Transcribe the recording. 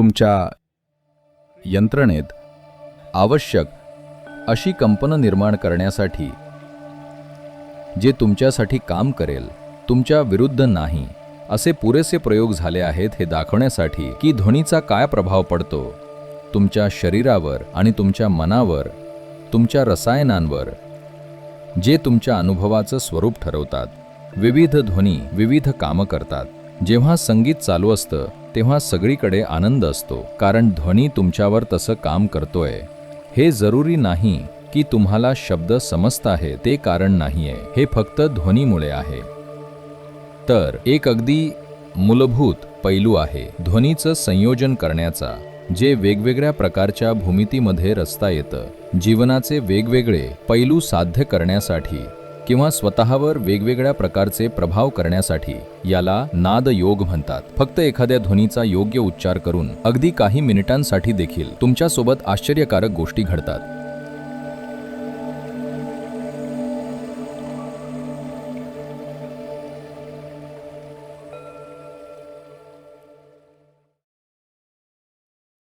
तुमच्या यंत्रणेत आवश्यक अशी कंपनं निर्माण करण्यासाठी जे तुमच्यासाठी काम करेल तुमच्या विरुद्ध नाही असे पुरेसे प्रयोग झाले आहेत हे दाखवण्यासाठी की ध्वनीचा काय प्रभाव पडतो तुमच्या शरीरावर आणि तुमच्या मनावर तुमच्या रसायनांवर जे तुमच्या अनुभवाचं स्वरूप ठरवतात. विविध ध्वनी विविध कामं करतात. जेव्हा संगीत चालू असतं तेव्हा सगळीकडे आनंद असतो कारण ध्वनी तुमच्यावर तसं काम करतोय. हे जरुरी नाही की तुम्हाला शब्द समजत आहे ते कारण नाहीये. हे फक्त ध्वनीमुळे आहे. तर एक अगदी मूलभूत पैलू आहे ध्वनीचं संयोजन करण्याचा जे वेगवेगळ्या प्रकारच्या भूमितीमध्ये रचता येतं. जीवनाचे वेगवेगळे पैलू साध्य करण्यासाठी किंवा स्वतःवर वेगवेगळ्या प्रकारचे प्रभाव करण्यासाठी याला नाद योग म्हणतात. फक्त एखाद्या ध्वनीचा योग्य उच्चार करून अगदी काही मिनिटांसाठी देखील तुमच्यासोबत आश्चर्यकारक गोष्टी घडतात.